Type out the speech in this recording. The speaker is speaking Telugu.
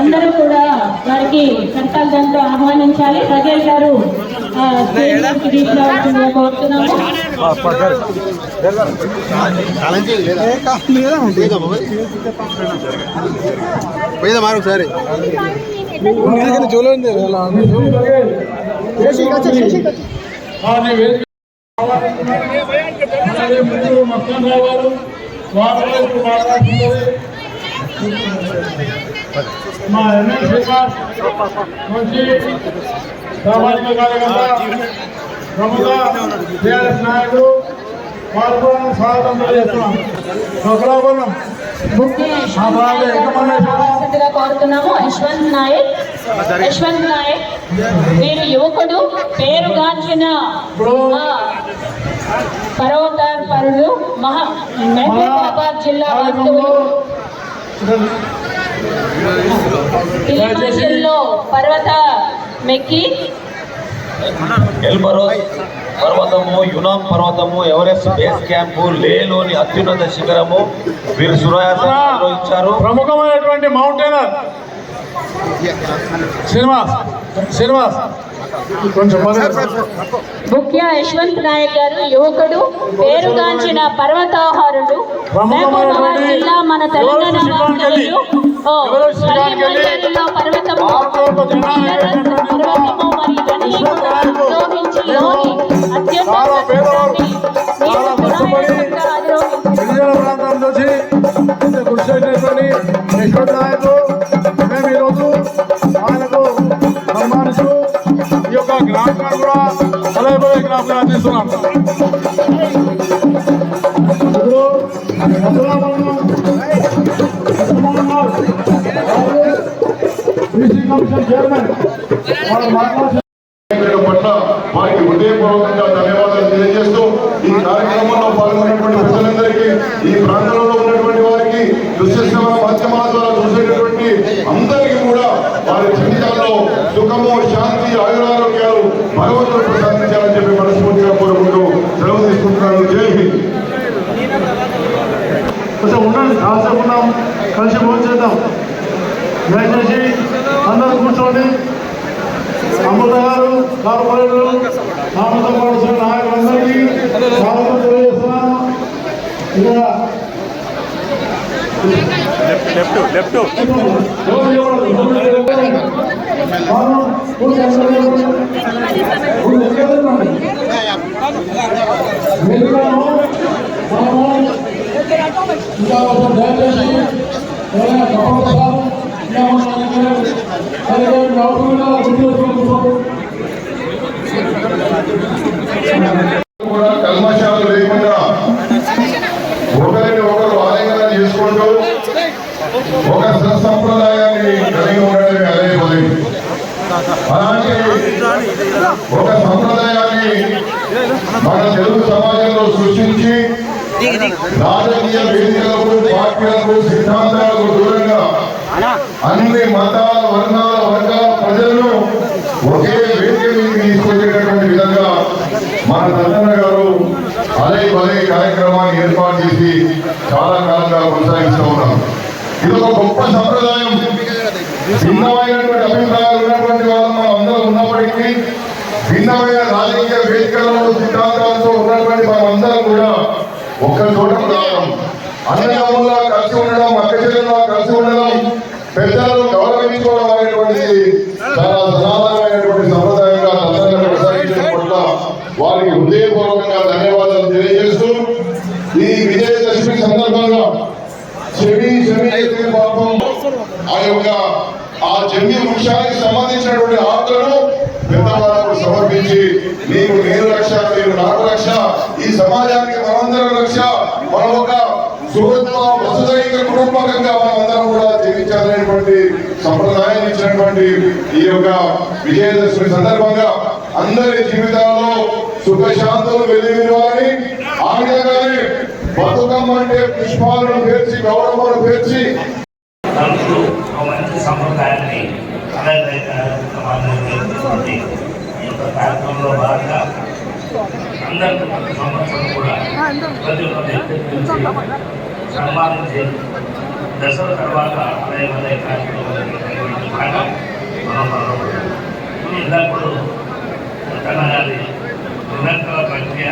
అందరూ కూడా వారికి కర్తాల్ దాంతో ఆహ్వానించాలి బఘేల్ గారు కోరుతున్నాము పోయిదా మారు ఒకసారి మా ఎమ్మెల్యే మంచి సామాజిక కార్యకర్త ప్రముఖ టీఆర్ఎస్ నాయకుడు కూడా స్వాగతం తెలియజేస్తున్నాం రావాల్సిందిగా కోరుతున్నాము. యశ్వంత్ నాయక్ యశ్వంత్ నాయక్ వీరు యువకుడు పేరుగాంచిన ఆ, పర్వతాపరుడు మహా మహబూబాబాద్ జిల్లా వాస్తవులు పర్వత మెక్కి ఎల్బరోస్ పర్వతము యునాం పర్వతము ఎవరెస్ట్ బేస్ క్యాంపు లేలోని అత్యున్నత శిఖరము వీరు సురయాత్ర నిర్వహించారు. ప్రముఖమైనటువంటి మౌంటైనర్. శ్రీనివాస్ శ్రీనివాస్ ముఖ్య యశ్వంత్ నాయక్ గారు యువకుడు పేరుగాంచిన పర్వతాహారుడు జిల్లా మన తెలంగాణ. యశ్వంత్ నాయకు మేము ఈరోజు ఆయనకు సన్మానిస్తూ ఈ యొక్క జ్ఞాపకాన్ని కూడా పదే అందిస్తున్నాం ఇప్పుడు బీసీ కమిషన్ చైర్మన్ మాట్లాడుతున్నారు పట్ల వారికి హృదయపూర్వకంగా ధన్యవాదాలు తెలియజేస్తూ ఈ కార్యక్రమంలో పాల్గొన్నటువంటి ప్రజలందరికీ ఈ ప్రాంతంలో ఉన్నటువంటి వారికి మాధ్యమాల ద్వారా చూసేటటువంటి అందరికీ కూడా వారి జీవితాల్లో సుఖము శాంతి ఆయురారోగ్యాలు భగవంతుడు ప్రసాదించాలని చెప్పి మనస్ఫూర్తిగా కోరుకుంటూ సెలవు తీసుకుంటున్నాను. జై హింద్. కొంచెం ఉండండి కాసేపు ఉన్నాం కలిసి భోజనం చేద్దాం. దయచేసి అందరూ కూర్చోండి. అమృత గారు కార్పొరేటర్లు నామతో పాటు నాయకులందరికీ స్వాగతం తెలియజేస్తున్నాను. ఇక్కడ లెఫ్ట్ ఇంకా కొంచెం అలాగే ఒక సంప్రదాయాన్ని మన తెలుగు సమాజంలో సృష్టించి రాజకీయ వేదికలకు పార్టీలకు సిద్ధాంతాలకు దూరంగా అన్ని మతాల వర్ణాల వర్గాల ప్రజలను ఒకే వేదిక తీసుకొచ్చేటటువంటి విధంగా మన తల్లన్న గారు అదే పదే కార్యక్రమాన్ని ఏర్పాటు చేసి చాలా కాలంగా కొనసాగిస్తూ ఉన్నాం ఇది ఒక గొప్ప సంప్రదాయం. భిన్నమైనటువంటి అభిప్రాయాలు ఉన్నటువంటి వాళ్ళు ఉన్నప్పటికీ భిన్నమైన రాజకీయ వేదికలలో సిద్ధాంతాలతో ఉన్నటువంటి మనమందరం కూడా ఒక్క చోట రావడం అన్నదమ్ములా కలిసి ఉండడం అక్క చెల్లెలా కలిసి ఉండడం పెద్దలను గౌరవించుకోవడం అనేటువంటి చాలా సమాధానమైనటువంటి సంప్రదాయంగా అందరినీ కొనసాగించడం పట్ల వారికి హృదయపూర్వకంగా ధన్యవాదాలు తెలియజేస్తూ ఈ విజయదశమి సందర్భంగా చెవి చెవి పాపం ఆ యొక్క ఆ జమ్మి వృక్షానికి సంబంధించినటువంటి ఆకులను నీకు నేను రక్ష నీకు నాకు రక్ష ఈ సమాజానికి మనందరం రక్ష. మనం ఒక సుహృత్వ వసుదైక కుటుంబకంగా మనమందరం కూడా జీవించాలనేటువంటి సంప్రదాయం ఇచ్చినటువంటి ఈ యొక్క విజయదశమి సందర్భంగా అందరి జీవితాల్లో సుఖశాంతులు వెలివిరాలని ఆ విధంగానే బతుకమ్మ అంటే పుష్పాలను పేర్చి గౌరవాలు పేర్చి. సంప్రదాయాన్ని ఈ యొక్క కార్యక్రమంలో భాగంగా అందరికీ సంవత్సరం కూడా ప్రతి ఒక్క సన్మానం చేసి దసరా తర్వాత అదే అదే కార్యక్రమం మనం ఇందాక కూడా తెలంగాణ నిరంతర ప్రక్రియ